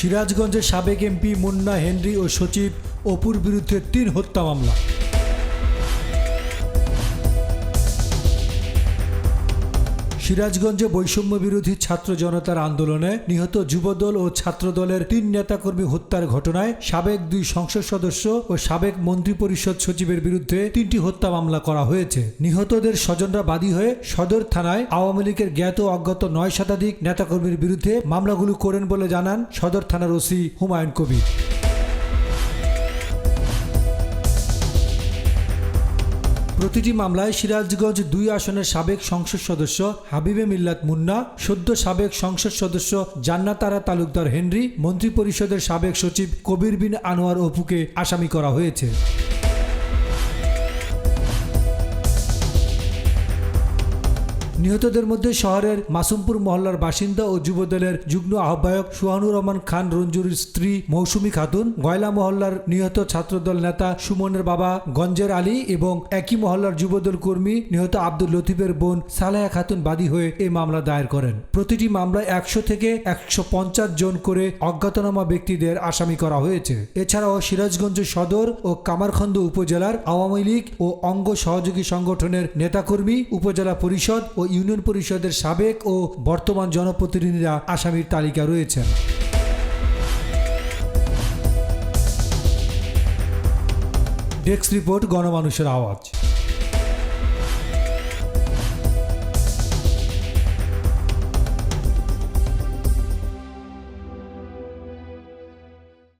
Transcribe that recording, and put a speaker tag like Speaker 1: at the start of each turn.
Speaker 1: সিরাজগঞ্জের সাবেক MP Munna Henry ও সচিব অপুর বিরুদ্ধে তিন হত্যা মামলা। সিরাজগঞ্জে বৈষম্য বিরোধী ছাত্র জনতার আন্দোলনে নিহত যুবদল ও ছাত্রদলের তিন নেতাকর্মী হত্যার ঘটনায় সাবেক দুই সংসদ সদস্য ও সাবেক মন্ত্রিপরিষদ সচিবের বিরুদ্ধে তিনটি হত্যা মামলা করা হয়েছে। নিহতদের স্বজনরা বাদী হয়ে সদর থানায় আওয়ামী লীগের জ্ঞাত অজ্ঞাত নয় শতাধিক নেতাকর্মীর বিরুদ্ধে মামলাগুলো করেন বলে জানান সদর থানার ওসি হুমায়ুন কবির। প্রতিটি মামলায় সিরাজগঞ্জ দুই আসনের সাবেক সংসদ সদস্য হাবিবে মিল্লাত মুন্না, সদ্য সাবেক সংসদ সদস্য জান্নাতারা তালুকদার হেনরি, মন্ত্রিপরিষদের সাবেক সচিব কবির বিন আনোয়ার অপুকে আসামি করা হয়েছে। নিহতদের মধ্যে শহরের মাসুমপুর মহল্লার বাসিন্দা ও যুবদলের যুগ্ম আহ্বায়ক সুহানুর রহমান খান, রঞ্জুরির স্ত্রী মৌসুমী খাতুন, গয়লা মহল্লার নিহত ছাত্রদল নেতা সুমনের বাবা গঞ্জের আলী এবং একই মহল্লার যুবদল কর্মী নিহত আব্দুল লতিফের বোন সালেহা খাতুন বাদী হয়ে এই মামলা দায়ের করেন। প্রতিটি মামলায় একশো থেকে একশো পঞ্চাশ জন করে অজ্ঞাতনামা ব্যক্তিদের আসামি করা হয়েছে। এছাড়াও সিরাজগঞ্জ সদর ও কামারখন্দ উপজেলার আওয়ামী লীগ ও অঙ্গ সহযোগী সংগঠনের নেতাকর্মী, উপজেলা পরিষদ ও ইউনিয়ন পরিষদের সাবেক ও বর্তমান জনপ্রতিনিধিরা আসামির তালিকা রয়েছেন। ডেস্ক রিপোর্ট গণমানুষের আওয়াজ।